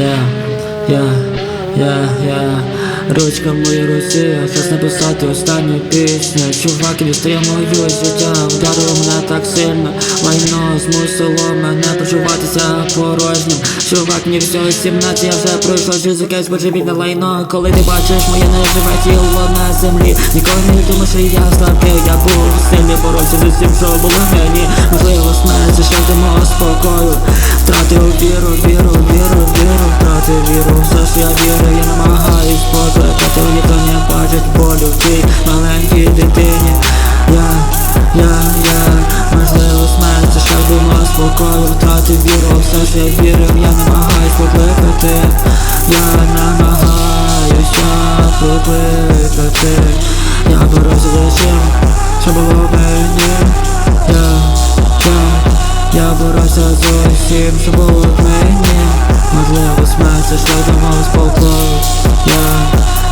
yeah, yeah, yeah, yeah Ручка моя Росія, щас написати останню пісню. Чувак, відстає стримую життя, вдарило мене так сильно. Майно змусило мене почуватися порожнім. Чувак, мені всього 17, я вже пройшла через якесь божевільне лайно. Коли ти бачиш моє неживе тіло на землі Ніколи не думав, що я слабкий, я був сильний боровся з усім, що було мені. Можливо, смерть, ще димо спокою. Втратив віру, віру віру, ж я вірю, я намагаюсь покликати, ніхто не бачить болю в цій маленькій дитині. Я, я, я, можливо, смерть, це шлях до спокою Втратив віру, все ж я вірю, я намагаюсь покликати. Я намагаюся покликати. Я борюся за чим, що було в мені. Я, я я боровся з усім, що було в мені. Можливо, смерть це шлях до Я,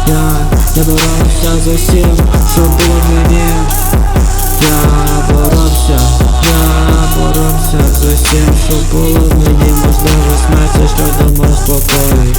я, я боровся з усім, що було в мені. Я боровся, я боровся з усім, що було в мені. Можливо, шлях до мого спокою